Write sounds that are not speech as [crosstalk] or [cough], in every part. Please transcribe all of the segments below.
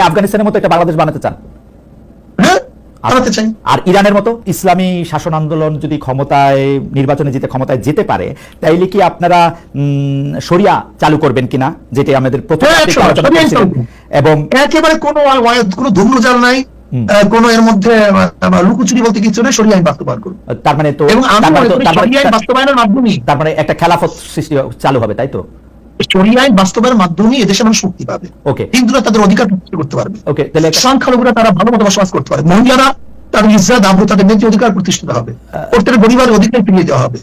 আপনি আফগানিস্তানের মতো একটা বাংলাদেশ বানাতে চান? হ্যাঁ আর ইরানের মতো ইসলামী শাসন আন্দোলন যদি ক্ষমতায় নির্বাচনে জিতে ক্ষমতায় যেতে পারে তাইলে কি আপনারা শরিয়া চালু করবেন কিনা? যেটি আমাদের প্রথম হ্যাঁ। এবং একেবারে কোনো কোনো ধূম্রজাল নাই। কোনো এর মধ্যে লুকোচুরি বলতে কিছু নেই সরিয়ে আইন বাস্তবায়ন করব তার মানে তো মানে মনে সরিয়ে তার মানে একটা খেলাফত সৃষ্টি চালু হবে তাই তো? সরিয়ে আইন বাস্তবায়নের মাধ্যমে এদেশে মানুষ মুক্তি পাবে। ওকে হিন্দুরা তাদের অধিকার করতে পারবে। ওকে তাহলে সংখ্যালঘুরা তারা ভালো মতো বসবাস করতে পারবে। মহিলারা তাদের ইজ্জাত আব্রু তাদের ন্যায্য অধিকার প্রতিষ্ঠিত হবে। প্রত্যেক পরিবারের অধিকার ফিরিয়ে দেওয়া হবে।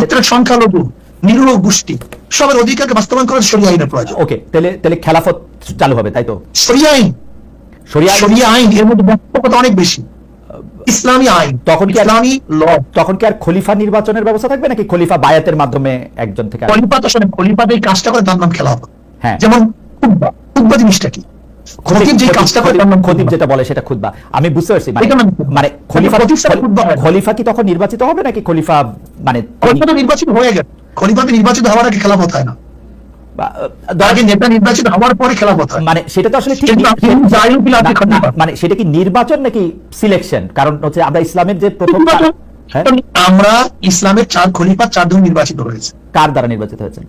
প্রত্যেক সংখ্যালঘু নিরীহ গোষ্ঠী সবার অধিকারকে বাস্তবায়ন করার সরিয়ে আইনের প্রয়োজন। ওকে তাহলে তাহলে খেলাফত চালু হবে তাই তো? সরিয়ে আইন। শরিয়া আইন এর মধ্যে ব্যাপকতা অনেক বেশি। ইসলামী আইন। তখন কি ইসলামী ল তখন কি আর খলিফা নির্বাচনের ব্যবস্থা থাকবে নাকি খলিফা বায়াতের মাধ্যমে একজন থেকে খলিফা তো শোনেন খলিফা যে কাজটা করে তার নাম খেলাফত হ্যাঁ। যেমন খুতবা। খুতবা জিনিসটা কি? খতিব যে কাজটা করে তার নাম খতিব যেটা বলে সেটা খুতবা। আমি বুঝতে পারছি মানে খুতবা। মানে খলিফা খলিফা কি তখন নির্বাচিত হবে নাকি খলিফা মানে খলিফা তো নির্বাচিত হয়ে গেছে। খলিফাতে নির্বাচিত হওয়ার আগে খেলাফত হয় না। নির্বাচিত হওয়ার পরে খেলাফত মানে সেটা তো আসলে ঠিক মানে সেটা কি নির্বাচন নাকি সিলেকশন কারণ হচ্ছে আমরা ইসলামের যে প্রথম হ্যাঁ? আমরা ইসলামের চার খলিফা চার ধরনের নির্বাচিত হয়েছে। কার দ্বারা নির্বাচিত হয়েছেন?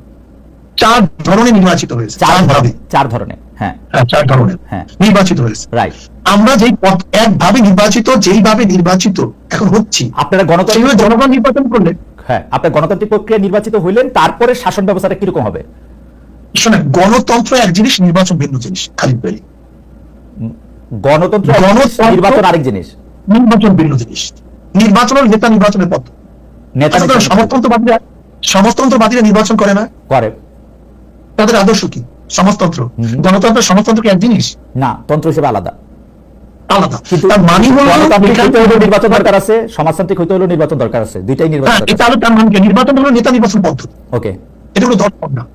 চার ধরনের নির্বাচিত হয়েছে। চার চার ভাবে ধরনের চার ধরনের হ্যাঁ। হ্যাঁ, চার ধরনের। হ্যাঁ। নির্বাচিত হয়েছে। রাইট আমরা যেই পথ একভাবে নির্বাচিত যেইভাবে নির্বাচিত এখন হচ্ছি। আপনারা গণতন্ত্র জনগণ নির্বাচন করলে। হ্যাঁ আপনার গণতান্ত্রিক প্রক্রিয়া নির্বাচিত হইলেন তারপরে শাসন ব্যবস্থাটা কীরকম হবে? শোনেন গণতন্ত্র এক জিনিস নির্বাচন ভিন্ন জিনিস খালিদ ভাই গণতন্ত্র গণতন্ত্র- নির্বাচন আরেক জিনিস। নির্বাচন ভিন্ন জিনিস। নির্বাচন নেতা নির্বাচনের পথ। নেতা আচ্ছা, সমাজতন্ত্রবাদীরা সমাজতন্ত্রবাদীরা নির্বাচন করে না। করে। তাদের আদর্শ কি? সমাজতন্ত্র গণতন্ত্র সমাজতন্ত্র কি এক জিনিস? না তন্ত্র হিসেবে আলাদা। আলাদা। তার মানে হলো নির্বাচন দরকার আছে সমাজতান্ত্রিক হইতে হলেও নির্বাচন দরকার আছে। দুইটাই নির্বাচন হ্যাঁ তার মানে নির্বাচন হলো নেতা নির্বাচন পদ্ধতি। ওকে। এটা হলো দর্শন না।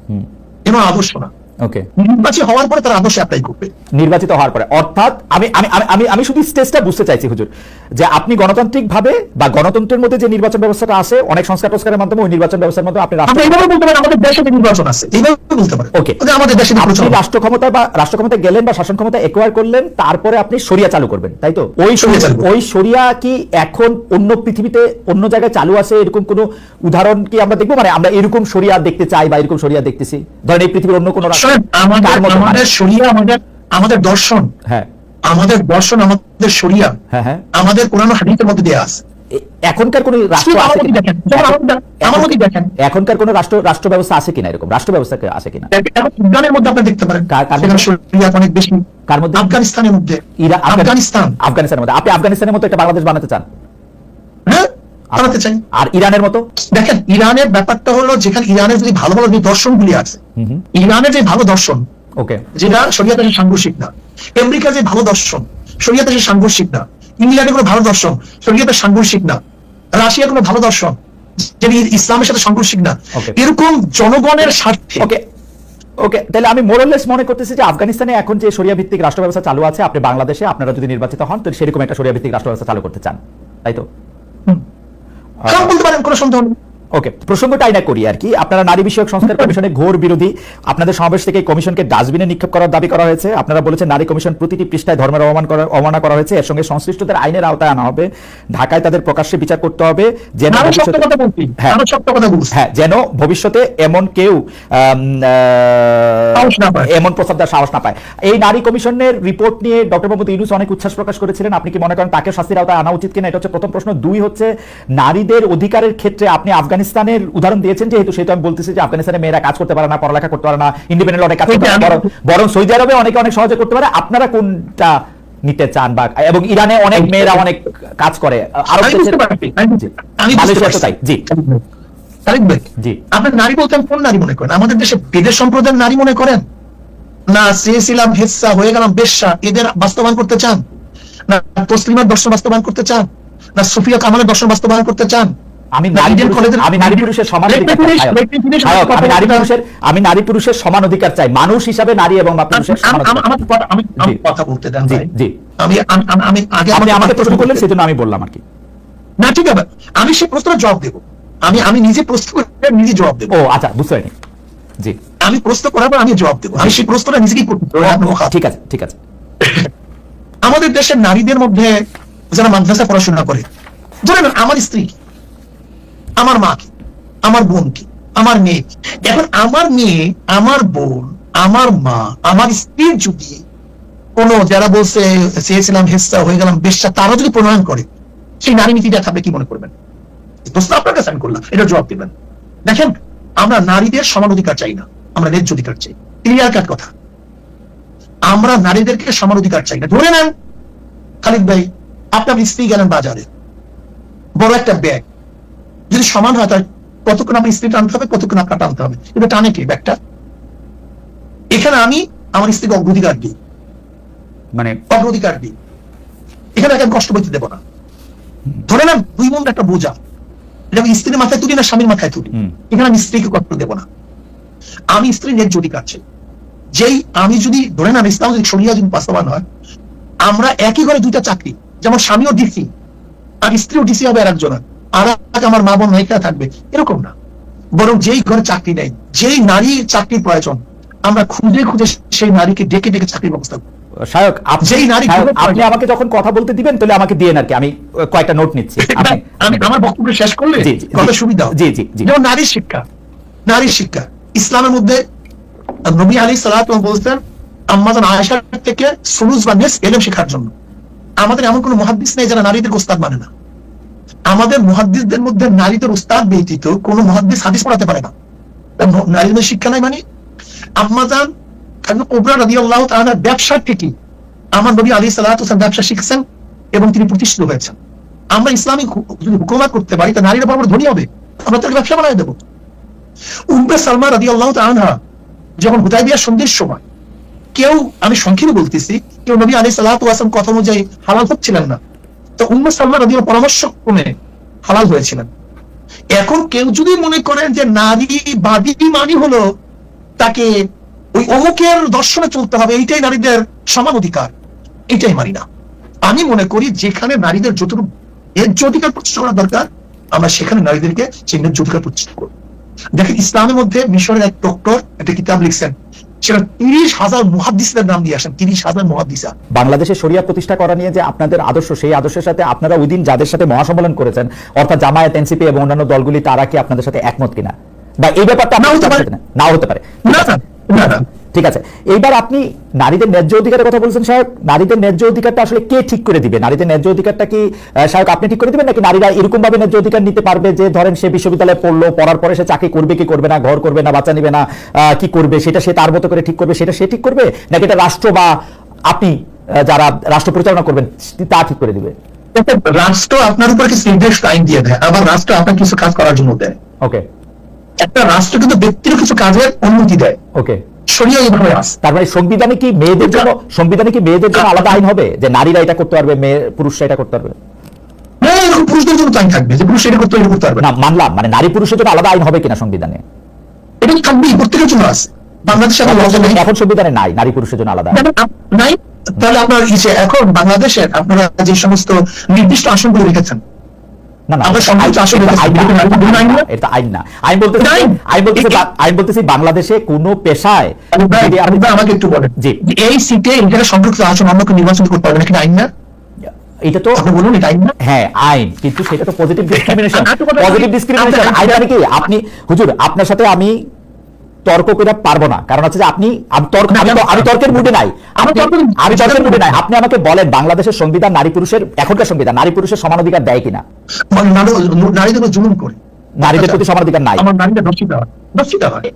এটা আদর্শ না? ওকে নির্বাচী হওয়ার পরে তার আদর্শ অ্যাপ্লাই করবে। নির্বাচিত হওয়ার পরে। অর্থাৎ আমি আমি আমি- আমি শুধু স্টেজটা বুঝতে চাইছি হুজুর। যে আপনি গণতান্ত্রিক ভাবে বা গণতন্ত্রের মধ্যে যে নির্বাচন ব্যবস্থাটা আছে অনেক সংস্কার মাধ্যমে ওই নির্বাচন ব্যবস্থার মাধ্যমে আপনি রাষ্ট্র এইভাবে বলতে পারি আমাদের দেশে নির্বাচন আছে এইভাবে বলতে পারি। ওকে আমাদের দেশে আপনি রাষ্ট্র ক্ষমতায় বা রাষ্ট্র ক্ষমতায় গেলেন বা শাসন ক্ষমতা একোয়ার করলেন তারপরে আপনি সরিয়া চালু করবেন তাই তো? ওই শরিয়া ওই সরিয়া কি এখন অন্য পৃথিবীতে অন্য জায়গায় চালু আছে? এরকম কোনো উদাহরণ কি আমরা দেখব? মানে আমরা এরকম সরিয়া দেখতে চাই বা এরকম সরিয়া দেখতেছি? ধরেন এই পৃথিবীর অন্য কোনো রাষ্ট্র শোনেন, আমাদের আমাদের? শরিয়া আমাদের আমাদের দর্শন। হ্যাঁ। আমাদের দর্শন আমাদের শরিয়া। হ্যাঁ হ্যাঁ। আমাদের কোরআন হাদিসের মধ্যে দেয়া আছে। এখনকার কোন রাষ্ট্র? মধ্যে দেখেন, মধ্যে। এখনকার কোন রাষ্ট্র রাষ্ট্র ব্যবস্থা আছে কিনা এরকম? রাষ্ট্র ব্যবস্থা আছে কিনা? বিজ্ঞানের মধ্যে আপনি দেখতে পারেন। মধ্যে? অনেক বেশি। কার মধ্যে? আফগানিস্তানের মধ্যে। আফগানিস্তান। আফগানিস্তানের মধ্যে। আপনি আফগানিস্তানের মতো একটা বাংলাদেশ বানাতে চান? হ্যাঁ? বানাতে চাই। আর ইরানের মতো? দেখেন ইরানের ব্যাপারটা হলো যেখানে ইরানের যদি ভালো ভালো যে দর্শনগুলি আছে ইরানের যে ভালো দর্শন ওকে। যেটা শরিয়াতে সাংঘর্ষিক না আমেরিকার যে ভালো দর্শন শরিয়াতে সাংঘর্ষিক না ইংল্যান্ডের কোনো ভালো দর্শন শরিয়াতে সাংঘর্ষিক না রাশিয়ার কোনো ভালো দর্শন যেটা ইসলামের সাথে সাংঘর্ষিক না এরকম জনগণের স্বার্থে ওকে। ওকে তাহলে আমি মোরলেস মনে করতেছি যে আফগানিস্তানে এখন যে সরিয়া ভিত্তিক রাষ্ট্র ব্যবস্থা চালু আছে আপনি বাংলাদেশে আপনারা যদি নির্বাচিত হন তো সেরকম একটা সরিয়া ভিত্তিক রাষ্ট্র ব্যবস্থা চালু করতে চান তাই তো? কারণ বলতে পারেন কোনো সন্দেহ নেই। ওকে প্রসঙ্গটাই না করি আর কি। আপনারা নারী বিষয়ক সংস্কার [laughs] কমিশনের ঘোর বিরোধী। আপনাদের সমাবেশ থেকে কমিশনকে ডাস্টবিনে নিক্ষেপ করার দাবি করা হয়েছে। আপনারা বলেছেন নারী কমিশন প্রতিটি পৃষ্ঠায় ধর্মের অবমান করা অবমাননা করা হয়েছে। এর সঙ্গে সংশ্লিষ্টদের আইনের আওতায় আনা হবে। ঢাকায় তাদের প্রকাশ্যে বিচার করতে হবে। যেন হ্যাঁ। হ্যাঁ যেন ভবিষ্যতে এমন কেউ। এমন প্রস্তাব দেওয়ার সাহস না পায়। এই নারী কমিশনের রিপোর্ট নিয়ে ডক্টর মোহাম্মদ ইউনুস অনেক উচ্ছ্বাস প্রকাশ করেছিলেন। আপনি কি মনে করেন তাকে শাস্তির আওতায় আনা উচিত কিনা? এটা হচ্ছে প্রথম প্রশ্ন। দুই হচ্ছে নারীদের অধিকারের ক্ষেত্রে আপনি আফগানিস্তানের উদাহরণ দিয়েছেন যেহেতু সেহেতু আমি বলতেছি যে আফগানিস্তানে মেয়েরা কাজ করতে পারে না পড়ালেখা করতে পারে না ইন্ডিপেন্ডেন্ট অনেক কাজ করতে পারে বরং সৌদি আরবে অনেকে অনেক সহজে করতে পারে। আপনারা কোনটা নিতে চান বা এবং ইরানে অনেক মেয়েরা অনেক কাজ করে। আরব। তাই জি। তারিক ভাই। জি। আপনার নারী বলতে কোন নারী মনে করেন? আমাদের দেশে বেদের সম্প্রদায়ের নারী মনে করেন? না চেয়েছিলাম হেসা হয়ে গেলাম বেশ্যা এদের বাস্তবায়ন করতে চান? না তসলিমার দর্শন বাস্তবায়ন করতে চান? না সুফিয়া কামালের দর্শন বাস্তবায়ন করতে চান? আমি নারী পুরুষের- আমি নারী পুরুষের সমান অধিকার চাই let me finish, আয়ক, আমার আমি নারী পুরুষের আমি নারী পুরুষের সমান অধিকার চাই মানুষ হিসাবে নারী এবং পুরুষের সমান আম- অধিকার। আমার কথা আমি আমি কথা বলতে দেন জি, জি। আমি আম- আম- আমি আগে আপনি আমাকে প্রশ্ন করলেন সেজন্য আমি বললাম আর কি। না ঠিক আছে। আমি সেই প্রশ্নের জবাব দেবো। আমি আমি নিজে প্রশ্ন করে নিজে জবাব দেবো। ও আচ্ছা বুঝতে পারিনি। জি। আমি প্রশ্ন করার পর আমি জবাব দেবো। আমি সেই প্রশ্নটা নিজেকেই করতে ঠিক আছে ঠিক আছে। আমাদের দেশের নারীদের মধ্যে যারা মাদ্রাসা পড়াশোনা করে ধরেন আমার স্ত্রী? আমার মা কি? আমার বোন কি? আমার মেয়ে কি? এখন আমার মেয়ে, আমার বোন, আমার মা, আমার স্ত্রীর যদি কোনো, যারা বলছে, চেয়েছিলাম হেসা হয়ে গেলাম, বেশ্যা, তারা যদি প্রণয়ন করে, সেই নারী নীতিটা থাকবে কি মনে করবেন? আপনার কাছে আমি করলাম এটা জবাব দিবেন। দেখেন, আমরা নারীদের সমান অধিকার চাই না, আমরা ন্যায্য অধিকার চাই। ক্লিয়ার কাট কথা। আমরা নারীদেরকে সমান অধিকার চাই না। ধরে নেন, খালিদ ভাই আপনার স্ত্রী গেলেন বাজারে, বড় একটা ব্যাগ যদি সমান হয় তাহলে কতক্ষণ আমার স্ত্রী টানতে হবে কতক্ষণ আপনার টানতে হবে? এটা টানে কি ব্যাগটা? এখানে আমি আমার স্ত্রীকে অগ্রাধিকার দিই। মানে অগ্রাধিকার দিই। এখানে একে আমি কষ্ট করতে দেবো না। ধরে নেন দুই মন একটা বোঝা। এটা আমি স্ত্রীর মাথায় তুলি না স্বামীর মাথায় তুলি। এখানে আমি স্ত্রীকে কষ্ট দেবো না। আমি স্ত্রী ন্যায্য অধিকার চাই। যেই আমি যদি ধরে নেন ইসলাম যদি শরিয়া যদি বাস্তবায়ন হয় আমরা একই ঘরে দুইটা চাকরি। যেমন স্বামীও ডিসি। আর স্ত্রীও ডিসি হবে আর একজন আর আমার মা বোন নায়িকা থাকবে। এরকম না। বরং যেই ঘরে চাকরি নেই যেই নারী চাকরির প্রয়োজন আমরা খুঁজে খুঁজে সেই নারীকে ডেকে ডেকে চাকরির ব্যবস্থা করব। সায়ক আপনি নারী আপনি আমাকে যখন কথা বলতে দিবেন তাহলে আমাকে দিয়ে আর কি। আমি কয়েকটা নোট নিচ্ছি। [laughs] আমি আমার বক্তব্য শেষ করলে। সুবিধা। জি, জি, জি। যেমন নারীর শিক্ষা। শিক্ষা। ইসলামের মধ্যে নবী আলী সালাত বলতেন আম্মাজান আয়েশার থেকে সুলুস বা নেস এলেম শেখার জন্য। আমাদের এমন কোনো মহাদ্দিস নেই যারা নারীদের উস্তাদ মানে না। আমাদের মহাদ্দিসদের মধ্যে নারীদের উস্তাদ ব্যতীত কোনো মহাদ্দিস হাদিস পড়াতে পারে না। নারীদের শিক্ষা নাই মানে? আম্মাজান কোবরা রাদি আল্লাহ তাআলার ব্যবসার থেকে আমার নবী আলী সালাত ব্যবসা শিখছেন এবং তিনি প্রতিষ্ঠিত হয়েছেন। আমরা ইসলামিক যদি করতে পারি, তা নারীরা বরাবর ধনী হবে। আমরা তাকে ব্যবসা বানায় দেবো। উম্মে সালমা রাদি আল্লাহ আনহা, যখন হুদাইবিয়া সন্ধির সময়, কেউ, আমি সংক্ষেপে বলতেছি, কেউ নবী আলী সাল্লাহ আসলাম কথা অনুযায়ী হালাল হচ্ছিলেন না। তো উম্মে সালমা রাদি পরামর্শ ক্রমে হালাল হয়েছিলেন। এখন কেউ যদি মনে করেন যে নারী বাদী মানি হলো তাকে ওই অমুকের দর্শনে চলতে হবে, এইটাই নারীদের সমান অধিকার এটাই মানি না। আমি মনে করি যেখানে নারীদের যতটুকু ন্যায্য অধিকার প্রতিষ্ঠা করা দরকার, আমরা সেখানে নারীদেরকে সেই ন্যায্য অধিকার প্রতিষ্ঠা করব। দেখেন ইসলামের মধ্যে মিশরের এক ডক্টর একটা কিতাব লিখছেন সেটা তিরিশ হাজার মুহাদ্দিসদের নাম দিয়ে আসেন তিরিশ হাজার মুহাদ্দিসা। বাংলাদেশে শরিয়া প্রতিষ্ঠা করা নিয়ে যে আপনাদের আদর্শ সেই আদর্শের সাথে আপনারা ওই দিন যাদের সাথে মহাসম্মেলন করেছেন অর্থাৎ জামায়াত এনসিপি এবং অন্যান্য দলগুলি তারা কি আপনাদের সাথে একমত কিনা? বা এই ব্যাপারটা না হতে পারে। না হতে পারে। না না। ঠিক আছে? এইবার আপনি নারীদের ন্যায্য অধিকারের কথা বলছেন সাহেব নারীদের ন্যায্য অধিকারটা আসলে কে ঠিক করে দিবে? নারীদের ন্যায্য অধিকারটা কি সাহেব আপনি ঠিক করে দিবেন নাকি নারীরা এরকম ভাবে ন্যায্য অধিকার নিতে পারবে যে ধরেন সে বিশ্ববিদ্যালয়ে পড়ল পড়ার পরে সে চাকরি করবে কি করবে না ঘর করবে না বাচ্চা নিবে না কি করবে? সেটা সে তার মতো করে ঠিক করবে সেটা সে ঠিক করবে? নাকি এটা রাষ্ট্র বা আপনি যারা রাষ্ট্র পরিচালনা করবেন তা ঠিক করে দিবে? রাষ্ট্র আপনার উপর কিছু নির্দিষ্ট আইন দিয়ে দেয় আবার রাষ্ট্র আপনার কিছু কাজ করার জন্য দেয়। ওকে একটা রাষ্ট্র কিন্তু ব্যক্তির কিছু কাজের অনুমতি দেয়। ওকে সরিয়ে এইভাবে আছে। তার মানে সংবিধানে কি মেয়েদের জন্য সংবিধানে কি মেয়েদের জন্য আলাদা আইন হবে? যে নারীরা এটা করতে পারবে মেয়ে পুরুষরা এটা করতে পারবে? পুরুষদের জন্য আইন থাকবে। যে পুরুষ এটা করতে এটা করতে পারবে না। মানলাম। মানে নারী পুরুষের জন্য আলাদা আইন হবে কিনা সংবিধানে? এটা থাকবেই প্রত্যেকের জন্য আছে। বাংলাদেশে এখন সংবিধানে নাই নারী পুরুষের জন্য আলাদা। নাই। তাহলে আপনার এখন বাংলাদেশের আপনারা যে সমস্ত নির্দিষ্ট আসনগুলো রেখেছেন বাংলাদেশে কোন পেশায় আমাকে একটু বলেন। এই সিটে এই জায়গায় সংরক্ষিত আসন অন্য কেউ নির্বাচন করতে পারবে না? আইন না? এটা তো আপনি বলুন এটা আইন হ্যাঁ আইন। কিন্তু সেটা তো পজিটিভ ডিসক্রিমিনেশন পজিটিভ ডিসক্রিমিনেশন আইন মানে কি? আপনি হুজুর আপনার সাথে আমি তর্ক করে পারব না। কারণ হচ্ছে যে আপনি তর্ক আমি তর্কের মুডে নাই। আমি তর্কের মুডে নাই। আপনি আমাকে বলেন বাংলাদেশের সংবিধান নারী পুরুষের এখনকার সংবিধান নারী পুরুষের সমান অধিকার দেয় কিনা? মানে নারীদের জুলুম করে। নারীদের প্রতি সমান অধিকার নাই। আমার নারীরা দর্শিত হয়। দর্শিত হয়।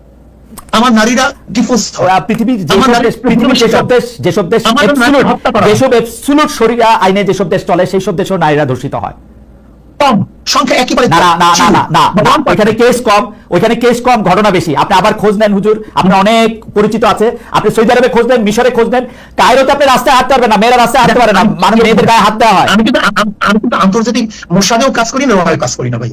আমার নারীরা ডিফোর্স পৃথিবীর যেসব দেশ পৃথিবীর যেসব দেশ যেসব দেশ। যেসব শরিয়া আইনে যেসব দেশ চলে সেই সব দেশেও নারীরা ধর্ষিত হয়। কম সংখ্যা একেবারে না না না না ওইখানে কেস কম ওইখানে কেস কম ঘটনা বেশি। আপনি আবার খোঁজ নেন হুজুর। আপনি অনেক পরিচিত আছে। আপনি সৌদি আরবে খোঁজ নেন মিশরে খোঁজ নেন। কায়রোতে আপনি রাস্তায় হাঁটতে পারবেন না মেয়েরা রাস্তায় হাঁটতে পারে না। মানে মেয়েদের গায়ে হাত দেওয়া হয়। আমি কিন্তু আমি কিন্তু আন্তর্জাতিক মোশাদেও কাজ করি না কাজ করি না ভাই।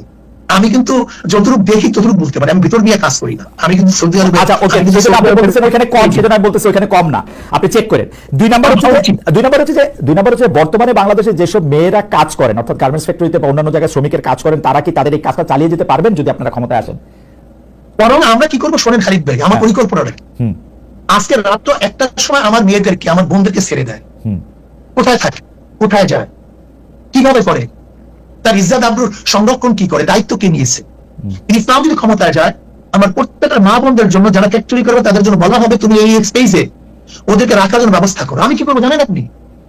আমি কিন্তু যতটুকু দেখি ততটুকু বলতে পারি। আমি ভিতর নিয়ে কাজ করি না। আমি কিন্তু সৌদি আরবে আচ্ছা ওকে কিন্তু আপনি বলতেছেন ওখানে কম সেটা আমি বলতেছি ওখানে কম না। আপনি চেক করেন। দুই নাম্বার হচ্ছে দুই নাম্বার হচ্ছে যে দুই নাম্বার হচ্ছে বর্তমানে বাংলাদেশে যেসব মেয়েরা কাজ করেন অর্থাৎ গার্মেন্টস ফ্যাক্টরিতে বা অন্যান্য জায়গায় শ্রমিকের কাজ করেন তারা কি তাদের এই কাজটা চালিয়ে যেতে পারবেন যদি আপনারা ক্ষমতায় আসেন? বরং আমরা কি করব? শোনেন খালিদ ভাই আমার হ্যাঁ। পরিকল্পনা রাখি। হুম। আজকে রাত তো একটার সময় আমার মেয়েদেরকে আমার বোনদেরকে ছেড়ে দেয়। হুম। কোথায় থাকে? কোথায় যায়? কীভাবে করে? তার ইজ্জাত আব্রুর সংরক্ষণ কি করে? দায়িত্ব কে নিয়েছে? ইসলাম যদি ক্ষমতায় যায় আমার প্রত্যেকটা মা বোনদের জন্য যারা ফ্যাক্টরি করবে তাদের জন্য বলা হবে তুমি এই স্পেসে ওদেরকে রাখার জন্য ব্যবস্থা করো। আমি কি করব জানেন আপনি?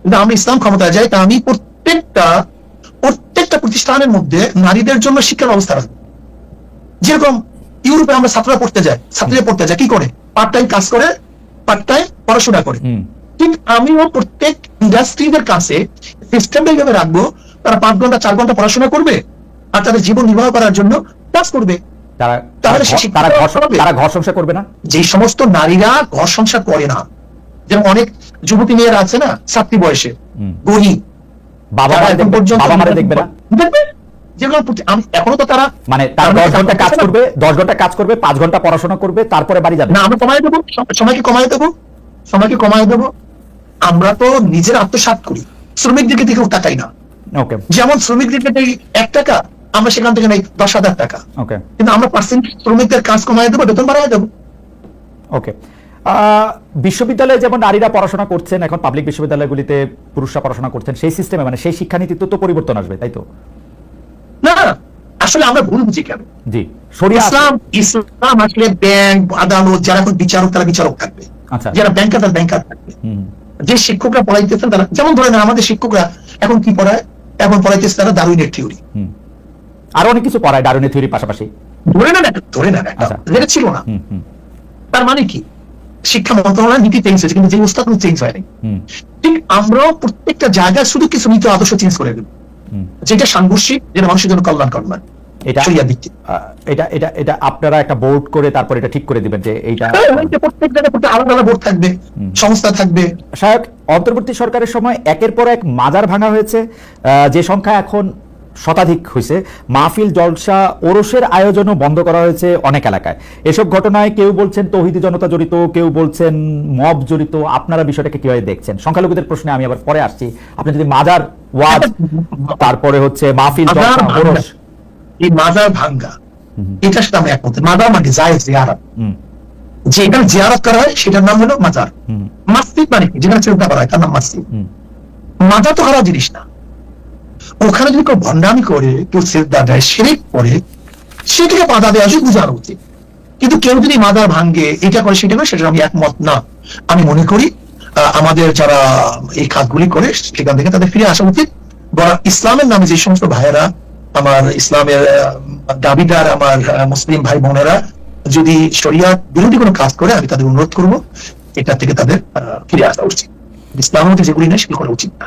কিন্তু আমি ইসলাম ক্ষমতায় যাই তা আমি প্রত্যেকটা প্রত্যেকটা প্রতিষ্ঠানের মধ্যে নারীদের জন্য শিক্ষার ব্যবস্থা রাখব। যেরকম ইউরোপে আমরা ছাত্ররা পড়তে যাই ছাত্রীরা পড়তে যায় কি করে? পার্ট টাইম কাজ করে পার্ট টাইম পড়াশোনা করে। ঠিক আমিও প্রত্যেক ইন্ডাস্ট্রিদের কাছে সিস্টেমটা এইভাবে রাখব তারা পাঁচ ঘণ্টা চার ঘণ্টা পড়াশোনা করবে আর তাদের জীবন নির্বাহ করার জন্য কাজ করবে। তারা ঘর- সংসার করবে না? যে সমস্ত নারীরা ঘর সংসার করে না যেমন অনেক যুবতী মেয়েরা আছে না ছাত্রী বয়সে। গরিব। বাবা দেখবে বাবা মারা দেখবে না? দেখবে? যেগুলো এখনও তো তারা মানে তারা দশ ঘণ্টা কাজ করবে দশ ঘণ্টা কাজ করবে পাঁচ ঘণ্টা পড়াশোনা করবে তারপরে বাড়ি যাবে। না আমরা কমাই দেবো সম- সময়কে কমাই দেবো সময়কে কমাই দেবো। আমরা তো নিজের আত্মসাত করি। শ্রমিকদেরকে দিকেও তাকাই না। যেমন শ্রমিকদেরকে দেই এক টাকা আমরা সেখান থেকে নেই দশ হাজার টাকা। ওকে কিন্তু আমরা পার্সেন্ট শ্রমিকদের কাজ কমাই দেবো বেতন বাড়াই দেবো। ওকে বিশ্ববিদ্যালয়ে যেমন নারীরা পড়াশোনা করছেন এখন পাবলিক বিশ্ববিদ্যালয়গুলিতে পুরুষরা পড়াশোনা করছেন সেই সিস্টেমে মানে সেই শিক্ষানীতিতে তো পরিবর্তন আসবে তাই তো? না আসলে আমরা ভুল বুঝি কেন? জি ইসলাম ইসলাম আসলে ব্যাংক আদালত যারা এখন বিচারক তারা বিচারক থাকবে। আচ্ছা। যারা ব্যাংকার তারা ব্যাংকার থাকবে। হুম। যে শিক্ষকরা পড়াইতেছেন তারা যেমন ধরেন আমাদের শিক্ষকরা এখন কি পড়ায়? এখন পড়াইতেছে তারা দারুইনের থিওরি আরও অনেক কিছু পড়ায় ডারুনি থিওরির পাশাপাশি। ধরে না ধরে না একটা। আচ্ছা। যেটা ছিল না। তার মানে কি? শিক্ষা মন্ত্রণালয় নীতি চেঞ্জ হয়েছে কিন্তু যে উস্তাদ চেঞ্জ হয়নি। ঠিক আমরাও প্রত্যেকটা জায়গায় শুধু কিছু নীতি আদর্শ চেঞ্জ করে দেব যেটা সাংঘর্ষিক যেটা মানুষের জন্য কল্যাণ কল্যাণ এটা শরিয়া ভিত্তিক আহ, এটা এটা এটা আপনারা একটা বোর্ড করে তারপর এটা ঠিক করে দিবেন যে এইটা প্রত্যেক জায়গায় আলাদা আলাদা বোর্ড থাকবে সংস্থা থাকবে। সায়ক অন্তর্বর্তী সরকারের সময় একের পর এক মাজার ভাঙা হয়েছে। যে সংখ্যা এখন শতাধিক হয়েছে মাহফিল জলসা ওরসের আয়োজনও বন্ধ করা হয়েছে অনেক এলাকায়। এসব ঘটনায় কেউ বলছেন তৌহিদি জনতা জড়িত কেউ বলছেন মব জড়িত। আপনারা বিষয়টাকে কীভাবে দেখছেন? সংখ্যালঘুদের প্রশ্নে আমি আবার পরে আসছি। আপনি যদি মাজার ওয়াজ [laughs] তারপরে হচ্ছে মাহফিল জলসা ওরস এই মাজার ভাঙ্গা। এটার সাথে আমরা একমত। মাজার মানে যায় জিয়ারত। জিয়ারত করা হয় সেটার নাম হলো মাজার মাসজিদ মানে কি? যেখানে চিন্তা করা হয় তার নাম মাসজিদ। মাজার তো খারাপ জিনিস না। ওখানে যদি কেউ ভণ্ডামি করে কেউ শ্রদ্ধা দেয় শিরিক করে সেটাকে বাধা দেওয়া উচিত বুঝানো উচিত। কিন্তু কেউ যদি মাদার ভাঙ্গে এটা করে সেটা করে সেটা আমি একমত না। আমি মনে করি আমাদের যারা এই কাজগুলি করে সেখান থেকে তাদের ফিরে আসা উচিত। বরং ইসলামের নামে যে সমস্ত ভাইয়েরা আমার ইসলামের দাবিদার আমার মুসলিম ভাই বোনেরা, যদি শরিয়া বিরোধী কোনো কাজ করে, আমি তাদের অনুরোধ করব এটা থেকে তাদের ফিরে আসা উচিত। ইসলাম মধ্যে যেগুলি নেই, সেগুলি করা উচিত না।